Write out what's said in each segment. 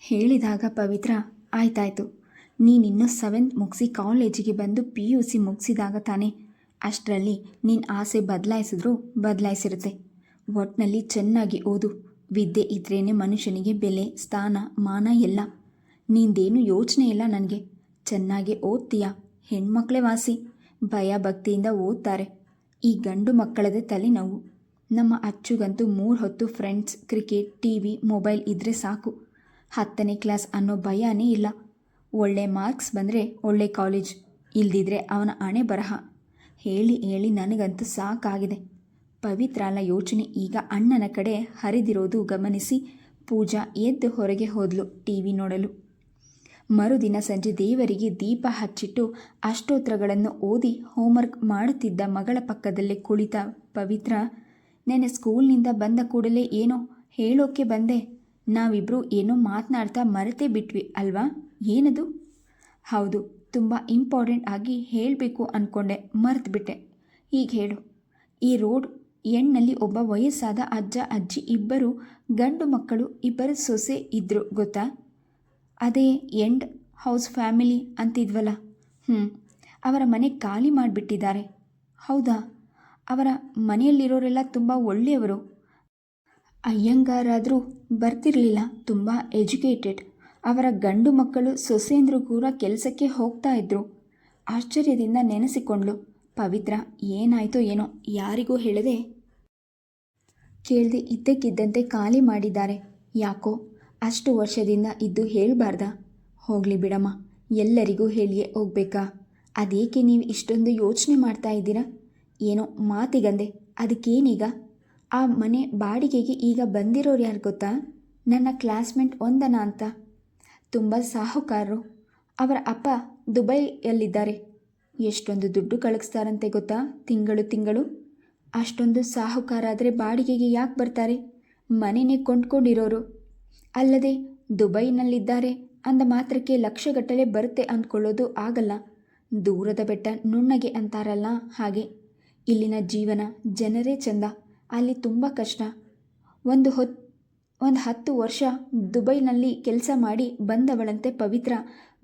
ಹೇಳಿದಾಗ ಪವಿತ್ರ, ಆಯ್ತಾಯ್ತು. ನೀನಿನ್ನೂ ಸೆವೆಂತ್ ಮುಗಿಸಿ ಕಾಲೇಜಿಗೆ ಬಂದು ಪಿ ಯು ಸಿ ಮುಗಿಸಿದಾಗ ತಾನೇ. ಅಷ್ಟರಲ್ಲಿ ನಿನ್ನ ಆಸೆ ಬದಲಾಯಿಸಿದ್ರೂ ಬದಲಾಯಿಸಿರುತ್ತೆ. ಒಟ್ಟಿನಲ್ಲಿ ಚೆನ್ನಾಗಿ ಓದು. ವಿದ್ಯೆ ಇದ್ರೇ ಮನುಷ್ಯನಿಗೆ ಬೆಲೆ, ಸ್ಥಾನ, ಮಾನ ಎಲ್ಲ. ನಿಂದೇನು ಯೋಚನೆ ಇಲ್ಲ ನನಗೆ. ಚೆನ್ನಾಗಿ ಓದ್ತೀಯ. ಹೆಣ್ಮಕ್ಳೇ ವಾಸಿ. ಭಯ ಭಕ್ತಿಯಿಂದ ಓದ್ತಾರೆ. ಈ ಗಂಡು ಮಕ್ಕಳದೇ ತಲೆನೋವು. ನಮ್ಮ ಅಚ್ಚುಗಂತೂ ಮೂರು ಹೊತ್ತು friends cricket T V mobile ಇದ್ದರೆ ಸಾಕು. ಹತ್ತನೇ ಕ್ಲಾಸ್ ಅನ್ನೋ ಭಯನೇ ಇಲ್ಲ. ಒಳ್ಳೆ ಮಾರ್ಕ್ಸ್ ಬಂದರೆ ಒಳ್ಳೆ ಕಾಲೇಜ್, ಇಲ್ದಿದ್ರೆ ಅವನ ಹಣೆ ಬರಹ. ಹೇಳಿ ಹೇಳಿ ನನಗಂತೂ ಸಾಕಾಗಿದೆ. ಪವಿತ್ರಾಲ ಯೋಚನೆ ಈಗ ಅಣ್ಣನ ಕಡೆ ಹರಿದಿರೋದು ಗಮನಿಸಿ ಪೂಜಾ ಎದ್ದು ಹೊರಗೆ ಹೋದ್ಲು ಟಿ ವಿ ನೋಡಲು. ಮರುದಿನ ಸಂಜೆ ದೇವರಿಗೆ ದೀಪ ಹಚ್ಚಿಟ್ಟು ಅಷ್ಟೋತ್ರಗಳನ್ನು ಓದಿ ಹೋಮ್ವರ್ಕ್ ಮಾಡುತ್ತಿದ್ದ ಮಗಳ ಪಕ್ಕದಲ್ಲೇ ಕುಳಿತ ಪವಿತ್ರ ನೆನೆ ಸ್ಕೂಲ್ನಿಂದ ಬಂದ ಕೂಡಲೇ ಏನೋ ಹೇಳೋಕೆ ಬಂದೆ. ನಾವಿಬ್ಬರು ಏನೋ ಮಾತನಾಡ್ತಾ ಮರೆತೇ ಬಿಟ್ವಿ ಅಲ್ವಾ? ಏನದು? ಹೌದು, ತುಂಬ ಇಂಪಾರ್ಟೆಂಟ್ ಆಗಿ ಹೇಳಬೇಕು ಅಂದ್ಕೊಂಡೆ ಮರೆತುಬಿಟ್ಟೆ. ಈಗ ಹೇಳು. ಈ ರೋಡ್ ಎಣ್ಣಲ್ಲಿ ಒಬ್ಬ ವಯಸ್ಸಾದ ಅಜ್ಜ, ಅಜ್ಜಿ ಇಬ್ಬರು, ಗಂಡು ಮಕ್ಕಳು, ಇಬ್ಬರು ಸೊಸೆ ಇದ್ದರು ಗೊತ್ತಾ? ಅದೇ ಎಂಡ್ ಹೌಸ್ ಫ್ಯಾಮಿಲಿ ಅಂತಿದ್ವಲ್ಲ. ಹ್ಞೂ ಅವರ ಮನೆ ಖಾಲಿ ಮಾಡಿಬಿಟ್ಟಿದ್ದಾರೆ. ಹೌದಾ? ಅವರ ಮನೆಯಲ್ಲಿರೋರೆಲ್ಲ ತುಂಬ ಒಳ್ಳೆಯವರು. ಅಯ್ಯಂಗಾರಾದರೂ ಬರ್ತಿರಲಿಲ್ಲ. ತುಂಬ ಎಜುಕೇಟೆಡ್. ಅವರ ಗಂಡು ಮಕ್ಕಳು ಸೊಸೆಂದರು ಕೂಡ ಕೆಲಸಕ್ಕೆ ಹೋಗ್ತಾ ಇದ್ರು. ಆಶ್ಚರ್ಯದಿಂದ ನೆನೆಸಿಕೊಂಡ್ಳು. ಪವಿತ್ರ, ಏನಾಯ್ತೋ ಏನೋ ಯಾರಿಗೂ ಹೇಳದೆ ಕೇಳದೆ ಇದ್ದಕ್ಕಿದ್ದಂತೆ ಖಾಲಿ ಮಾಡಿದ್ದಾರೆ. ಯಾಕೋ? ಅಷ್ಟು ವರ್ಷದಿಂದ ಇದ್ದು ಹೇಳಬಾರ್ದ? ಹೋಗಲಿ ಬಿಡಮ್ಮ, ಎಲ್ಲರಿಗೂ ಹೇಳಿಯೇ ಹೋಗ್ಬೇಕಾ? ಅದೇಕೆ ನೀವು ಇಷ್ಟೊಂದು ಯೋಚನೆ ಮಾಡ್ತಾ ಇದ್ದೀರಾ? ಏನೋ ಮಾತಿಗಂದೆ. ಅದಕ್ಕೇನೀಗ? ಆ ಮನೆ ಬಾಡಿಗೆಗೆ ಈಗ ಬಂದಿರೋರು ಯಾರು ಗೊತ್ತಾ? ನನ್ನ ಕ್ಲಾಸ್ಮೇಟ್ ಒಂದನ ಅಂತ. ತುಂಬ ಸಾಹುಕಾರರು. ಅವರ ಅಪ್ಪ ದುಬೈಯಲ್ಲಿದ್ದಾರೆ. ಎಷ್ಟೊಂದು ದುಡ್ಡು ಕಳಿಸ್ತಾರಂತೆ ಗೊತ್ತಾ? ತಿಂಗಳು ತಿಂಗಳು. ಅಷ್ಟೊಂದು ಸಾಹುಕಾರ ಆದರೆ ಬಾಡಿಗೆಗೆ ಯಾಕೆ ಬರ್ತಾರೆ? ಮನೆನೇ ಕೊಂಡ್ಕೊಂಡಿರೋರು. ಅಲ್ಲದೆ ದುಬೈನಲ್ಲಿದ್ದಾರೆ ಅಂದ ಮಾತ್ರಕ್ಕೆ ಲಕ್ಷಗಟ್ಟಲೆ ಬರುತ್ತೆ ಅಂದ್ಕೊಳ್ಳೋದು ಆಗಲ್ಲ. ದೂರದ ಬೆಟ್ಟ ನುಣ್ಣಗೆ ಅಂತಾರಲ್ಲ ಹಾಗೆ. ಇಲ್ಲಿನ ಜೀವನ ಜನರೇ ಚಂದ. ಅಲ್ಲಿ ತುಂಬ ಕಷ್ಟ. ಒಂದು ಹೊತ್, ಒಂದು ಹತ್ತು ವರ್ಷ ದುಬೈನಲ್ಲಿ ಕೆಲಸ ಮಾಡಿ ಬಂದವಳಂತೆ ಪವಿತ್ರ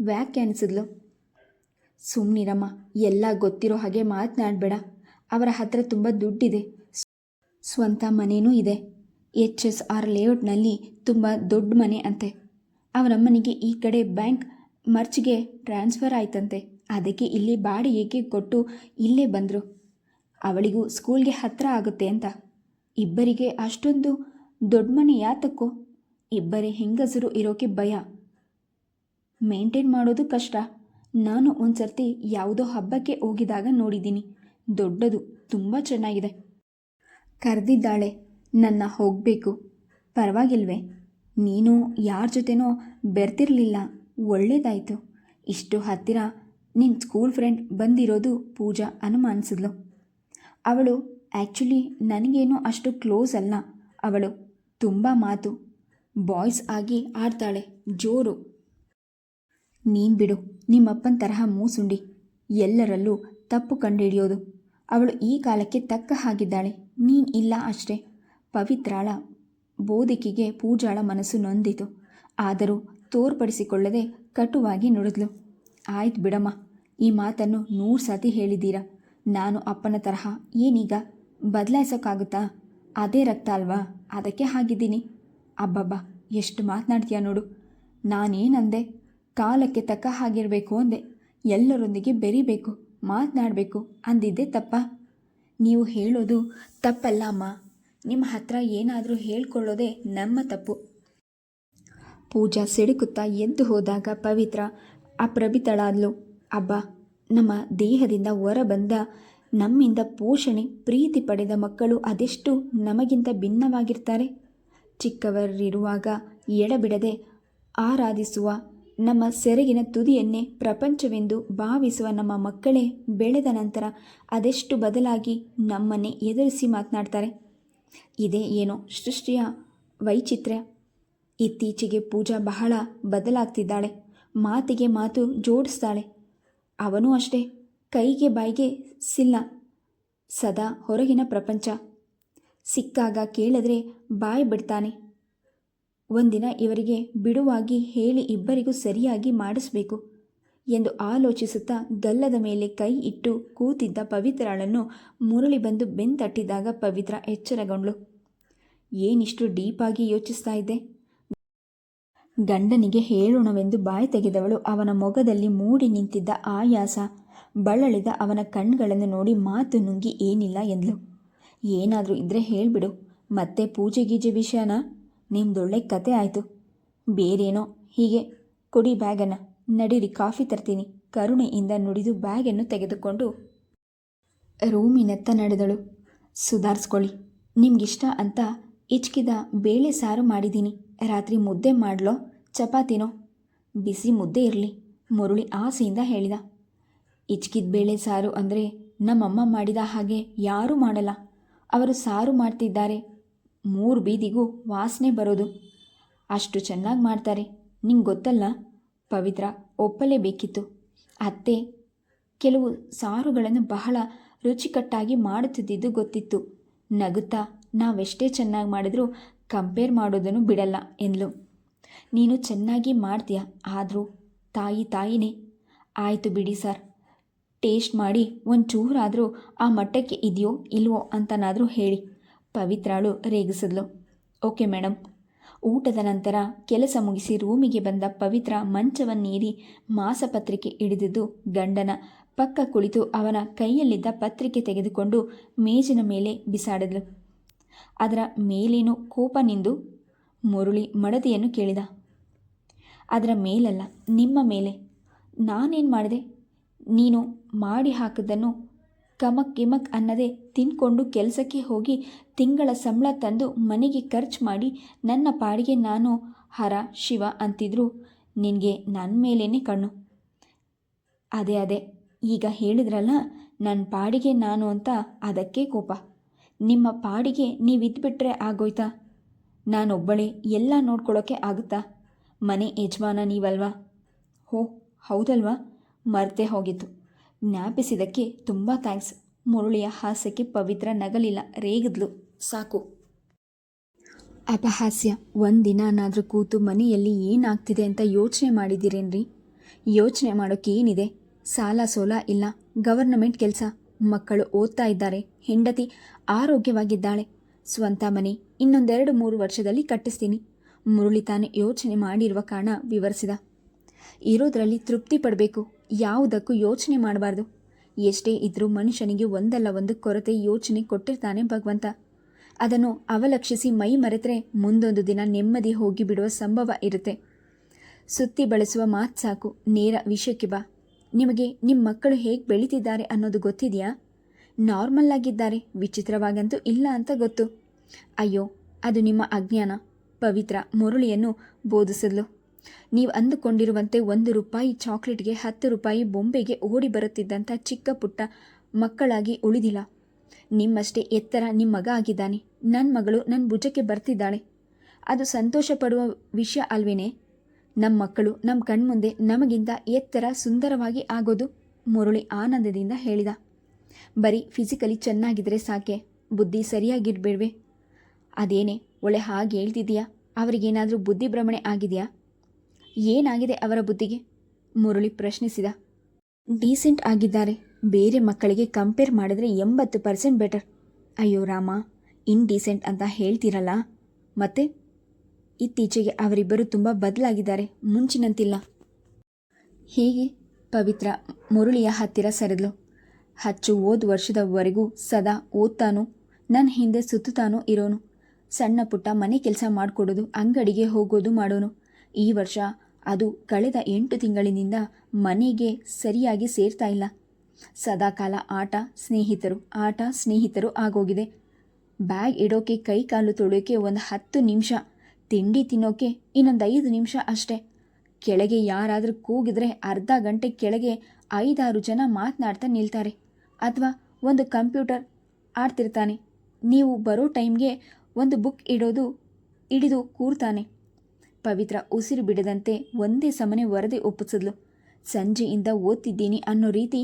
ವ್ಯಾಖ್ಯಾನಿಸಿದ್ಲು ಸುಮ್ಮನಿರಮ್ಮ ಎಲ್ಲ ಗೊತ್ತಿರೋ ಹಾಗೆ ಮಾತನಾಡಬೇಡ. ಅವರ ಹತ್ರ ತುಂಬ ದುಡ್ಡಿದೆ. ಸ್ವಂತ ಮನೆಯೂ ಇದೆ. ಎಚ್ ಎಸ್ ಆರ್ ಲೇಔಟ್ನಲ್ಲಿ ತುಂಬ ದೊಡ್ಡ ಮನೆ ಅಂತೆ. ಅವರಮ್ಮನಿಗೆ ಈ ಕಡೆ ಬ್ಯಾಂಕ್ ಮರ್ಚ್ಗೆ ಟ್ರಾನ್ಸ್ಫರ್ ಆಯ್ತಂತೆ. ಅದಕ್ಕೆ ಇಲ್ಲಿ ಬಾಡಿಗೆಗೆ ಕೊಟ್ಟು ಇಲ್ಲೇ ಬಂದರು? ಅವಳಿಗೂ ಸ್ಕೂಲ್ಗೆ ಹತ್ತಿರ ಆಗುತ್ತೆ ಅಂತ. ಇಬ್ಬರಿಗೆ ಅಷ್ಟೊಂದು ದೊಡ್ಡ ಮನೆ ಯಾತಕ್ಕೋ? ಇಬ್ಬರೇ ಹೆಂಗಸರು ಇರೋಕೆ ಭಯ. ಮೇಂಟೈನ್ ಮಾಡೋದು ಕಷ್ಟ. ನಾನು ಒಂದು ಸರ್ತಿ ಯಾವುದೋ ಹಬ್ಬಕ್ಕೆ ಹೋಗಿದಾಗ ನೋಡಿದ್ದೀನಿ. ದೊಡ್ಡದು, ತುಂಬ ಚೆನ್ನಾಗಿದೆ. ಕರೆದಿದ್ದಾಳೆ, ನನ್ನ ಹೋಗಬೇಕು. ಪರವಾಗಿಲ್ವೇ? ನೀನು ಯಾರ ಜೊತೆನೋ ಬೆರ್ತಿರಲಿಲ್ಲ. ಒಳ್ಳೇದಾಯಿತು. ಇಷ್ಟು ಹತ್ತಿರ ನಿನ್ನ ಸ್ಕೂಲ್ ಫ್ರೆಂಡ್ ಬಂದಿರೋದು ಪೂಜಾ ಅನುಮಾನಿಸಿದ್ಲು. ಅವಳು ಆ್ಯಕ್ಚುಲಿ ನನಗೇನು ಅಷ್ಟು ಕ್ಲೋಸ್ ಅಲ್ಲ. ಅವಳು ತುಂಬ ಮಾತು. ಬಾಯ್ಸ್ ಆಗಿ ಆಡ್ತಾಳೆ, ಜೋರು. ನೀನು ಬಿಡು, ನಿಮ್ಮಪ್ಪನ ತರಹ ಮೂಸುಂಡಿ. ಎಲ್ಲರಲ್ಲೂ ತಪ್ಪು ಕಂಡುಹಿಡಿಯೋದು. ಅವಳು ಈ ಕಾಲಕ್ಕೆ ತಕ್ಕ ಹಾಗಿದ್ದಾಳೆ, ನೀನು ಇಲ್ಲ ಅಷ್ಟೇ. ಪವಿತ್ರಾಳ ಬೋಧಿಕೆಗೆ ಪೂಜಾಳ ಮನಸ್ಸು ನೊಂದಿತು. ಆದರೂ ತೋರ್ಪಡಿಸಿಕೊಳ್ಳದೆ ಕಟುವಾಗಿ ನುಡಿದ್ಲು. ಆಯ್ತು ಬಿಡಮ್ಮ, ಈ ಮಾತನ್ನು ನೂರು ಸತಿ ಹೇಳಿದ್ದೀರಾ? ನಾನು ಅಪ್ಪನ ತರಹ ಏನೀಗ ಬದಲಾಯಿಸೋಕ್ಕಾಗುತ್ತಾ ಅದೇ ರಕ್ತ ಅಲ್ವಾ? ಅದಕ್ಕೆ ಹಾಗಿದ್ದೀನಿ. ಅಬ್ಬಬ್ಬಾ, ಎಷ್ಟು ಮಾತನಾಡ್ತೀಯ ನೋಡು. ನಾನೇನಂದೆ? ಕಾಲಕ್ಕೆ ತಕ್ಕ ಹಾಗಿರಬೇಕು ಅಂದೆ. ಎಲ್ಲರೊಂದಿಗೆ ಬೆರಿಬೇಕು, ಮಾತನಾಡಬೇಕು ಅಂದಿದ್ದೆ ತಪ್ಪ. ನೀವು ಹೇಳೋದು ತಪ್ಪಲ್ಲ ಅಮ್ಮ ನಿಮ್ಮ ಹತ್ರ ಏನಾದರೂ ಹೇಳ್ಕೊಳ್ಳೋದೇ ನಮ್ಮ ತಪ್ಪು. ಪೂಜಾ ಸಿಡುಕುತ್ತಾ ಎದ್ದು ಹೋದಾಗ ಪವಿತ್ರ ಅಪ್ರಭಿತಳಾದ್ಲು. ಅಬ್ಬ, ನಮ್ಮ ದೇಹದಿಂದ ಹೊರಬಂದ ನಮ್ಮಿಂದ ಪೋಷಣೆ, ಪ್ರೀತಿ ಪಡೆದ ಮಕ್ಕಳು ಅದೆಷ್ಟು ನಮಗಿಂತ ಭಿನ್ನವಾಗಿರ್ತಾರೆ? ಚಿಕ್ಕವರಿರುವಾಗ ಎಡಬಿಡದೆ ಆರಾಧಿಸುವ ನಮ್ಮ ಸೆರಗಿನ ತುದಿಯನ್ನೇ ಪ್ರಪಂಚವೆಂದು ಭಾವಿಸುವ ನಮ್ಮ ಮಕ್ಕಳೇ ಬೆಳೆದ ನಂತರ ಅದೆಷ್ಟು ಬದಲಾಗಿ ನಮ್ಮನ್ನೇ ಎದುರಿಸಿ ಮಾತನಾಡ್ತಾರೆ? ಇದೇ ಏನೋ ಸೃಷ್ಟಿಯ ವೈಚಿತ್ರ್ಯ. ಇತ್ತೀಚೆಗೆ ಪೂಜಾ ಬಹಳ ಬದಲಾಗ್ತಿದ್ದಾಳೆ. ಮಾತಿಗೆ ಮಾತು ಜೋಡಿಸ್ತಾಳೆ. ಅವನು ಅಷ್ಟೇ. ಕೈಗೆ ಬಾಯಿಗೆ ಸಿಲ್ಲ. ಸದಾ ಹೊರಗಿನ ಪ್ರಪಂಚ. ಸಿಕ್ಕಾಗ ಕೇಳಿದ್ರೆ ಬಾಯಿ ಬಿಡ್ತಾನೆ. ಒಂದಿನ ಇವರಿಗೆ ಬಿಡುವಾಗಿ ಹೇಳಿ ಇಬ್ಬರಿಗೂ ಸರಿಯಾಗಿ ಮಾಡಿಸ್ಬೇಕು ಎಂದು ಆಲೋಚಿಸುತ್ತಾ ಗಲ್ಲದ ಮೇಲೆ ಕೈ ಇಟ್ಟು ಕೂತಿದ್ದ ಪವಿತ್ರಾಳನ್ನು ಮುರಳಿ ಬಂದು ಬೆಂತಟ್ಟಿದಾಗ ಪವಿತ್ರ ಎಚ್ಚರಗೊಂಡ್ಳು. ಏನಿಷ್ಟು ಡೀಪಾಗಿ ಯೋಚಿಸ್ತಾ ಇದ್ದೆ? ಗಂಡನಿಗೆ ಹೇಳೋಣವೆಂದು ಬಾಯಿ ತೆಗೆದವಳು ಅವನ ಮೊಗದಲ್ಲಿ ಮೂಡಿ ನಿಂತಿದ್ದ ಆಯಾಸ. ಬಳಲಿದ ಅವನ ಕಣ್ಗಳನ್ನು ನೋಡಿ ಮಾತು ನುಂಗಿ ಏನಿಲ್ಲ ಎಂದ್ಲು. ಏನಾದರೂ ಇದ್ರೆ ಹೇಳಿಬಿಡು. ಮತ್ತೆ ಪೂಜೆ ಗೀಜೆ ವಿಷಯನ? ನಿಮ್ದೊಳ್ಳೆ ಕತೆ ಆಯಿತು. ಬೇರೇನೋ? ಹೀಗೆ. ಕೊಡಿ ಬ್ಯಾಗನ್ನು. ನಡೀರಿ, ಕಾಫಿ ತರ್ತೀನಿ. ಕರುಣೆಯಿಂದ ನುಡಿದು ಬ್ಯಾಗನ್ನು ತೆಗೆದುಕೊಂಡು ರೂಮಿನತ್ತ ನಡೆದಳು. ಸುಧಾರಿಸ್ಕೊಳ್ಳಿ. ನಿಮ್ಗಿಷ್ಟ ಅಂತ ಇಚ್ಕಿದ ಬೇಳೆ ಸಾರು ಮಾಡಿದ್ದೀನಿ. ರಾತ್ರಿ ಮುದ್ದೆ ಮಾಡ್ಲೋ, ಚಪಾತಿನೋ? ಬಿಸಿ ಮುದ್ದೆ ಇರಲಿ, ಮುರುಳಿ ಆಸೆಯಿಂದ ಹೇಳಿದ. ಇಚ್ಕಿದ ಬೇಳೆ ಸಾರು ಅಂದರೆ ನಮ್ಮಮ್ಮ ಮಾಡಿದ ಹಾಗೆ ಯಾರೂ ಮಾಡಲ್ಲ. ಅವರು ಸಾರು ಮಾಡ್ತಿದ್ದಾರೆ. ಮೂರು ಬೀದಿಗೂ ವಾಸನೆ ಬರೋದು. ಅಷ್ಟು ಚೆನ್ನಾಗಿ ಮಾಡ್ತಾರೆ. ನಿಂಗೆ ಗೊತ್ತಲ್ಲ? ಪವಿತ್ರ ಒಪ್ಪಲೇಬೇಕಿತ್ತು ಅತ್ತೆ, ಕೆಲವು ಸಾರುಗಳನ್ನು ಬಹಳ ರುಚಿಕಟ್ಟಾಗಿ ಮಾಡುತ್ತಿದ್ದಿದ್ದು ಗೊತ್ತಿತ್ತು. ನಗುತ್ತಾ, ನಾವೆಷ್ಟೇ ಚೆನ್ನಾಗಿ ಮಾಡಿದ್ರೂ ಕಂಪೇರ್ ಮಾಡೋದನ್ನು ಬಿಡಲ್ಲ ಎಂದ್ಲು. ನೀನು ಚೆನ್ನಾಗಿ ಮಾಡ್ತೀಯ, ಆದರೂ ತಾಯಿ ತಾಯಿನೇ. ಆಯಿತು ಬಿಡಿ ಸರ್. ಟೇಸ್ಟ್ ಮಾಡಿ ಒಂಚೂರಾದರೂ ಆ ಮಟ್ಟಕ್ಕೆ ಇದೆಯೋ ಇಲ್ವೋ ಅಂತನಾದರೂ ಹೇಳಿ. ಪವಿತ್ರಾಳು ರೇಗಿಸಿದ್ಲು. ಓಕೆ ಮೇಡಮ್ ಊಟದ ನಂತರ ಕೆಲಸ ಮುಗಿಸಿ ರೂಮಿಗೆ ಬಂದ ಪವಿತ್ರ ಮಂಚವನ್ನೇರಿ ಮಾಸಪತ್ರಿಕೆ ಹಿಡಿದಿದ್ದು ಗಂಡನ. ಪಕ್ಕ ಕುಳಿತು ಅವನ ಕೈಯಲ್ಲಿದ್ದ ಪತ್ರಿಕೆ ತೆಗೆದುಕೊಂಡು ಮೇಜಿನ ಮೇಲೆ ಬಿಸಾಡಿದ್ಲು. ಅದರ ಮೇಲೇನು ಕೋಪ ನಿಂದು? ಮುರುಳಿ ಮಡದಿಯನ್ನು ಕೇಳಿದ. ಅದರ ಮೇಲಲ್ಲ, ನಿಮ್ಮ ಮೇಲೆ. ನಾನೇನು ಮಾಡಿದೆ? ನೀನು ಮಾಡಿ ಹಾಕಿದ್ದನ್ನು ಕಮಕ್ ಕಿಮಕ್ ಅನ್ನದೆ ತಿನ್ಕೊಂಡು ಕೆಲಸಕ್ಕೆ ಹೋಗಿ ತಿಂಗಳ ಸಂಬಳ ತಂದು ಮನೆಗೆ ಖರ್ಚು ಮಾಡಿ ನನ್ನ ಪಾಡಿಗೆ ನಾನು ಹರ ಶಿವ ಅಂತಿದ್ರು. ನಿನಗೆ ನನ್ನ ಮೇಲೇ ಕಣ್ಣು. ಅದೇ ಅದೇ, ಈಗ ಹೇಳಿದ್ರಲ್ಲ ನನ್ನ ಪಾಡಿಗೆ ನಾನು ಅಂತ ಅದಕ್ಕೆ ಕೋಪ. ನಿಮ್ಮ ಪಾಡಿಗೆ ನೀವಿದ್ಬಿಟ್ರೆ ಆಗೋಯ್ತಾ? ನಾನೊಬ್ಬಳೇ ಎಲ್ಲ ನೋಡ್ಕೊಳ್ಳೋಕ್ಕೆ ಆಗುತ್ತಾ? ಮನೆ ಯಜಮಾನ ನೀವಲ್ವಾ? ಹೋ ಹೌದಲ್ವಾ? ಮರ್ತೇ ಹೋಗಿತ್ತು ಜ್ಞಾಪಿಸಿದ್ದಕ್ಕೆ ತುಂಬ ಥ್ಯಾಂಕ್ಸ್. ಮುರುಳಿಯ ಹಾಸ್ಯಕ್ಕೆ ಪವಿತ್ರ ನಗಲಿಲ್ಲ. ರೇಗಿದ್ಲು. ಸಾಕು. ಅಪಹಾಸ್ಯ. ಒಂದಿನನಾದರೂ ಕೂತು ಮನೆಯಲ್ಲಿ ಏನಾಗ್ತಿದೆ ಅಂತ ಯೋಚನೆ ಮಾಡಿದ್ದೀರೇನ್ರಿ? ಯೋಚನೆ ಮಾಡೋಕ್ಕೇನಿದೆ ಸಾಲ ಸೋಲ ಇಲ್ಲ. ಗವರ್ನಮೆಂಟ್ ಕೆಲಸ. ಮಕ್ಕಳು ಓದ್ತಾ ಇದ್ದಾರೆ. ಹೆಂಡತಿ ಆರೋಗ್ಯವಾಗಿದ್ದಾಳೆ. ಸ್ವಂತ ಮನೆ. ಇನ್ನೊಂದೆರಡು ಮೂರು ವರ್ಷದಲ್ಲಿ ಕಟ್ಟಿಸ್ತೀನಿ. ಮುರುಳಿ ತಾನು ಯೋಚನೆ ಮಾಡಿರುವ ಕಾರಣ ವಿವರಿಸಿದ. ಇರೋದರಲ್ಲಿ ತೃಪ್ತಿ ಪಡಬೇಕು. ಯಾವುದಕ್ಕೂ ಯೋಚನೆ ಮಾಡಬಾರ್ದು. ಎಷ್ಟೇ ಇದ್ದರೂ ಮನುಷ್ಯನಿಗೆ ಒಂದಲ್ಲ ಒಂದು ಕೊರತೆ ಯೋಚನೆ ಕೊಟ್ಟಿರ್ತಾನೆ ಭಗವಂತ. ಅದನ್ನು ಅವಲಕ್ಷಿಸಿ ಮೈ ಮರೆತರೆ ಮುಂದೊಂದು ದಿನ ನೆಮ್ಮದಿ ಹೋಗಿ ಬಿಡುವ ಸಂಭವ ಇರುತ್ತೆ. ಸುತ್ತಿ ಬಳಸುವ ಮಾತು ಸಾಕು, ನೇರ ವಿಷಯಕ್ಕೆ ಬಾ. ನಿಮಗೆ ನಿಮ್ಮ ಮಕ್ಕಳು ಹೇಗೆ ಬೆಳೀತಿದ್ದಾರೆ ಅನ್ನೋದು ಗೊತ್ತಿದೆಯಾ? ನಾರ್ಮಲ್ ಆಗಿದ್ದಾರೆ, ವಿಚಿತ್ರವಾಗಂತೂ ಇಲ್ಲ ಅಂತ ಗೊತ್ತು. ಅಯ್ಯೋ, ಅದು ನಿಮ್ಮ ಅಜ್ಞಾನ. ಪವಿತ್ರ ಮುರುಳಿಯನ್ನು ಬೋಧಿಸಿದ್ಲು. ನೀವು ಅಂದುಕೊಂಡಿರುವಂತೆ ಒಂದು ರೂಪಾಯಿ ಚಾಕ್ಲೇಟ್ಗೆ ಹತ್ತು ರೂಪಾಯಿ ಬೊಂಬೆಗೆ ಓಡಿ ಬರುತ್ತಿದ್ದಂಥ ಚಿಕ್ಕ ಪುಟ್ಟ ಮಕ್ಕಳಾಗಿ ಉಳಿದಿಲ್ಲ. ನಿಮ್ಮಷ್ಟೇ ಎತ್ತರ ನಿಮ್ಮ ಮಗ ಆಗಿದ್ದಾನೆ. ನನ್ನ ಮಗಳು ನನ್ನ ಭುಜಕ್ಕೆ ಬರ್ತಿದ್ದಾಳೆ. ಅದು ಸಂತೋಷ ಪಡುವ ವಿಷಯ ಅಲ್ವೇನೆ? ನಮ್ಮ ಮಕ್ಕಳು ನಮ್ಮ ಕಣ್ಮುಂದೆ ನಮಗಿಂತ ಎತ್ತರ ಸುಂದರವಾಗಿ ಆಗೋದು ಮುರುಳಿ ಆನಂದದಿಂದ ಹೇಳಿದ. ಬರೀ ಫಿಸಿಕಲಿ ಚೆನ್ನಾಗಿದ್ರೆ ಸಾಕೆ, ಬುದ್ಧಿ ಸರಿಯಾಗಿರ್ಬೇಡ್ವೆ. ಅದೇನೇ, ಒಳ್ಳೆ ಹಾಗೆ ಹೇಳ್ತಿದೀಯಾ ಅವರಿಗೇನಾದರೂ ಬುದ್ಧಿಭ್ರಮಣೆ ಆಗಿದೆಯಾ? ಏನಾಗಿದೆ ಅವರ ಬುದ್ಧಿಗೆ? ಮುರಳಿ ಪ್ರಶ್ನಿಸಿದ. ಡೀಸೆಂಟ್ ಆಗಿದ್ದಾರೆ. ಬೇರೆ ಮಕ್ಕಳಿಗೆ ಕಂಪೇರ್ ಮಾಡಿದ್ರೆ ಎಂಬತ್ತು ಪರ್ಸೆಂಟ್ ಬೆಟರ್. ಅಯ್ಯೋ ರಾಮ ಇನ್ಡೀಸೆಂಟ್ ಅಂತ ಹೇಳ್ತೀರಲ್ಲ. ಮತ್ತೆ? ಇತ್ತೀಚೆಗೆ ಅವರಿಬ್ಬರು ತುಂಬ ಬದಲಾಗಿದ್ದಾರೆ. ಮುಂಚಿನಂತಿಲ್ಲ. ಹೀಗೆ? ಪವಿತ್ರ, ಮುರುಳಿಯ ಹತ್ತಿರ ಸರಿದ್ಲು. ಹಚ್ಚು ಓದ್ ವರ್ಷದವರೆಗೂ ಸದಾ ಓದ್ತಾನೋ? ನನ್ನ ಹಿಂದೆ ಸುತ್ತುತ್ತಾನೂ ಇರೋನು? ಸಣ್ಣ ಪುಟ್ಟ ಮನೆ ಕೆಲಸ ಮಾಡಿಕೊಡೋದು, ಅಂಗಡಿಗೆ ಹೋಗೋದು ಮಾಡೋನು? ಈ ವರ್ಷ ಅದು ಕಳೆದ ಎಂಟು ತಿಂಗಳಿನಿಂದ ಮನೆಗೆ ಸರಿಯಾಗಿ ಸೇರ್ತಾ ಇಲ್ಲ. ಸದಾಕಾಲ ಆಟ ಸ್ನೇಹಿತರು ಆಟ ಸ್ನೇಹಿತರು ಆಗೋಗಿದೆ. ಬ್ಯಾಗ್ ಇಡೋಕೆ, ಕೈ ಕಾಲು ತೊಳೆಯೋಕೆ ಒಂದು ಹತ್ತು ನಿಮಿಷ, ತಿಂಡಿ ತಿನ್ನೋಕೆ ಇನ್ನೊಂದು ಐದು ನಿಮಿಷ ಅಷ್ಟೇ. ಕೆಳಗೆ ಯಾರಾದರೂ ಕೂಗಿದ್ರೆ ಅರ್ಧ ಗಂಟೆ ಕೆಳಗೆ ಐದಾರು ಜನ ಮಾತನಾಡ್ತಾ ನಿಲ್ತಾರೆ. ಅಥವಾ ಒಂದು ಕಂಪ್ಯೂಟರ್ ಆಡ್ತಿರ್ತಾನೆ. ನೀವು ಬರೋ ಟೈಮ್ಗೆ ಒಂದು ಬುಕ್ ಇಡೋದು, ಹಿಡಿದು ಕೂರ್ತಾನೆ. ಪವಿತ್ರ ಉಸಿರು ಬಿಡದಂತೆ ಒಂದೇ ಸಮನೆ ವರದಿ ಒಪ್ಪಿಸಿದ್ಲು. ಸಂಜೆಯಿಂದ ಓದ್ತಿದ್ದೀನಿ ಅನ್ನೋ ರೀತಿ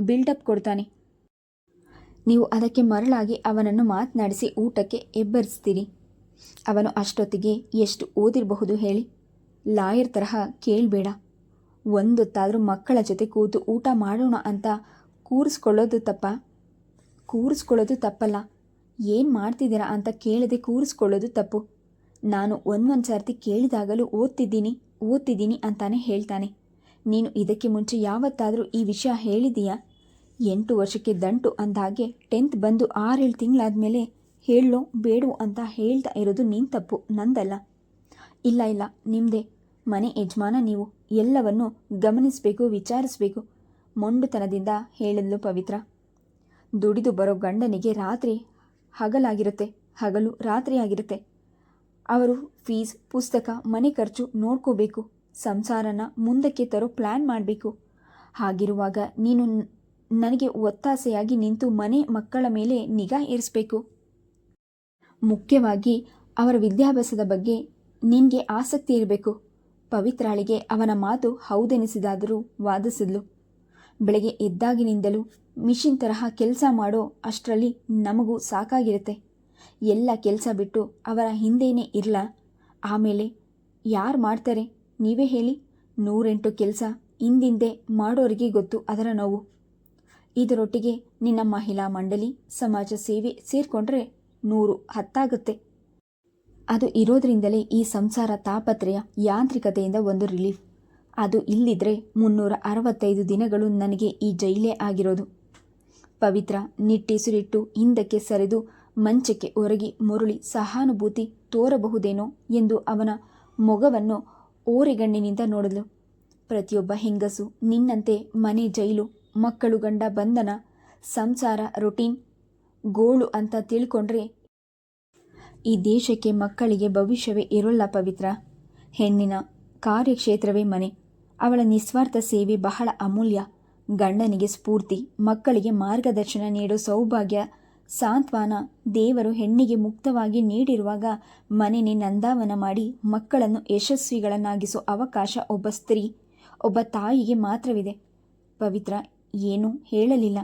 ಬಿಲ್ಡಪ್ ಕೊಡ್ತಾನೆ. ನೀವು ಅದಕ್ಕೆ ಮರಳಾಗಿ ಅವನನ್ನು ಮಾತನಾಡಿಸಿ ಊಟಕ್ಕೆ ಎಬ್ಬರಿಸ್ತೀರಿ ಅವನು ಅಷ್ಟೊತ್ತಿಗೆ ಎಷ್ಟು ಓದಿರಬಹುದು ಹೇಳಿ. ಲಾಯರ್ ತರಹ ಕೇಳಬೇಡ. ಒಂದೊತ್ತಾದರೂ ಮಕ್ಕಳ ಜೊತೆ ಕೂತು ಊಟ ಮಾಡೋಣ ಅಂತ ಕೂರಿಸ್ಕೊಳ್ಳೋದು ತಪ್ಪ. ಕೂರಿಸ್ಕೊಳ್ಳೋದು ತಪ್ಪಲ್ಲ. ಏನು ಮಾಡ್ತಿದ್ದೀರಾ ಅಂತ ಕೇಳದೆ ಕೂರಿಸ್ಕೊಳ್ಳೋದು ತಪ್ಪು. ನಾನು ಒಂದೊಂದು ಸರ್ತಿ ಕೇಳಿದಾಗಲೂ ಓದ್ತಿದ್ದೀನಿ ಓದ್ತಿದ್ದೀನಿ ಅಂತಾನೆ ಹೇಳ್ತಾನೆ. ನೀನು ಇದಕ್ಕೆ ಮುಂಚೆ ಯಾವತ್ತಾದರೂ ಈ ವಿಷಯ ಹೇಳಿದೀಯಾ ಎಂಟು ವರ್ಷಕ್ಕೆ ದಂಟು ಅಂದಾಗೆ ಟೆಂತ್ ಬಂದು ಆರೇಳು ತಿಂಗಳಾದಮೇಲೆ ಹೇಳೋ ಬೇಡು ಅಂತ ಹೇಳ್ತಾ ಇರೋದು ನೀನು ತಪ್ಪು, ನಂದಲ್ಲ. ಇಲ್ಲ ಇಲ್ಲ ನಿಮ್ಮದೇ ಮನೆ ಯಜಮಾನ ನೀವು, ಎಲ್ಲವನ್ನು ಗಮನಿಸಬೇಕು, ವಿಚಾರಿಸಬೇಕು. ಮೊಂಡುತನದಿಂದ ಹೇಳಿದ್ಲು ಪವಿತ್ರ. ದುಡಿದು ಬರೋ ಗಂಡನಿಗೆ ರಾತ್ರಿ ಹಗಲಾಗಿರುತ್ತೆ, ಹಗಲು ರಾತ್ರಿ ಆಗಿರುತ್ತೆ ಅವರು ಫೀಸ್, ಪುಸ್ತಕ, ಮನೆ ಖರ್ಚು ನೋಡ್ಕೋಬೇಕು, ಸಂಸಾರನ ಮುಂದಕ್ಕೆ ತರೋ ಪ್ಲ್ಯಾನ್ ಮಾಡಬೇಕು. ಹಾಗಿರುವಾಗ ನೀನು ನನಗೆ ಒತ್ತಾಸೆಯಾಗಿ ನಿಂತು ಮನೆ ಮಕ್ಕಳ ಮೇಲೆ ನಿಗಾ ಇರಿಸಬೇಕು. ಮುಖ್ಯವಾಗಿ ಅವರ ವಿದ್ಯಾಭ್ಯಾಸದ ಬಗ್ಗೆ ನಿನಗೆ ಆಸಕ್ತಿ ಇರಬೇಕು. ಪವಿತ್ರಾಳಿಗೆ ಅವನ ಮಾತು ಹೌದೆನಿಸಿದಾದರೂ ವಾದಿಸಿದ್ಲು. ಬೆಳಗ್ಗೆ ಎದ್ದಾಗಿನಿಂದಲೂ ಮಿಷಿನ್ ತರಹ ಕೆಲಸ ಮಾಡೋ ಅಷ್ಟರಲ್ಲಿ ನಮಗೂ ಸಾಕಾಗಿರುತ್ತೆ. ಎಲ್ಲ ಕೆಲಸ ಬಿಟ್ಟು ಅವರ ಹಿಂದೆಯೇ ಇರಲ್ಲ ಆಮೇಲೆ ಯಾರು ಮಾಡ್ತಾರೆ? ನೀವೇ ಹೇಳಿ. ನೂರೆಂಟು ಕೆಲಸ ಹಿಂದಿಂದೆ ಮಾಡೋರಿಗೆ ಗೊತ್ತು ಅದರ ನೋವು. ಇದರೊಟ್ಟಿಗೆ ನಿನ್ನ ಮಹಿಳಾ ಮಂಡಳಿ, ಸಮಾಜ ಸೇವೆ ಸೇರಿಕೊಂಡ್ರೆ ನೂರು ಹತ್ತಾಗುತ್ತೆ. ಅದು ಇರೋದ್ರಿಂದಲೇ ಈ ಸಂಸಾರ ತಾಪತ್ರಯ ಯಾಂತ್ರಿಕತೆಯಿಂದ ಒಂದು ರಿಲೀಫ್. ಅದು ಇಲ್ಲಿದ್ರೆ ಮುನ್ನೂರ ಅರವತ್ತೈದು ದಿನಗಳು ನನಗೆ ಈ ಜೈಲೇ ಆಗಿರೋದು. ಪವಿತ್ರ ನಿಟ್ಟಿಸುರಿಟ್ಟು ಹಿಂದಕ್ಕೆ ಸರಿದು ಮಂಚಕ್ಕೆ ಒರಗಿ ಮುರುಳಿ ಸಹಾನುಭೂತಿ ತೋರಬಹುದೇನೋ ಎಂದು ಅವನ ಮೊಗವನ್ನು ಓರೆಗಣ್ಣಿನಿಂದ ನೋಡಲು ಪ್ರತಿಯೊಬ್ಬ ಹೆಂಗಸು ನಿನ್ನಂತೆ ಮನೆ ಜೈಲು, ಮಕ್ಕಳು ಗಂಡ ಬಂಧನ, ಸಂಸಾರ ರೊಟೀನ್, ಗೋಳು ಅಂತ ತಿಳ್ಕೊಂಡ್ರೆ ಈ ದೇಶಕ್ಕೆ ಮಕ್ಕಳಿಗೆ ಭವಿಷ್ಯವೇ ಇರೋಲ್ಲ ಪವಿತ್ರ. ಹೆಣ್ಣಿನ ಕಾರ್ಯಕ್ಷೇತ್ರವೇ ಮನೆ. ಅವಳ ನಿಸ್ವಾರ್ಥ ಸೇವೆ ಬಹಳ ಅಮೂಲ್ಯ. ಗಂಡನಿಗೆ ಸ್ಫೂರ್ತಿ, ಮಕ್ಕಳಿಗೆ ಮಾರ್ಗದರ್ಶನ ನೀಡೋ ಸೌಭಾಗ್ಯ ಸಾಂತ್ವನ ದೇವರು ಹೆಣ್ಣಿಗೆ ಮುಕ್ತವಾಗಿ ನೀಡಿರುವಾಗ ಮನೆನೆ ನಂದಾವನ ಮಾಡಿ ಮಕ್ಕಳನ್ನು ಯಶಸ್ವಿಗಳನ್ನಾಗಿಸೋ ಅವಕಾಶ ಒಬ್ಬ ಸ್ತ್ರೀ, ಒಬ್ಬ ತಾಯಿಗೆ ಮಾತ್ರವಿದೆ. ಪವಿತ್ರ ಏನೂ ಹೇಳಲಿಲ್ಲ.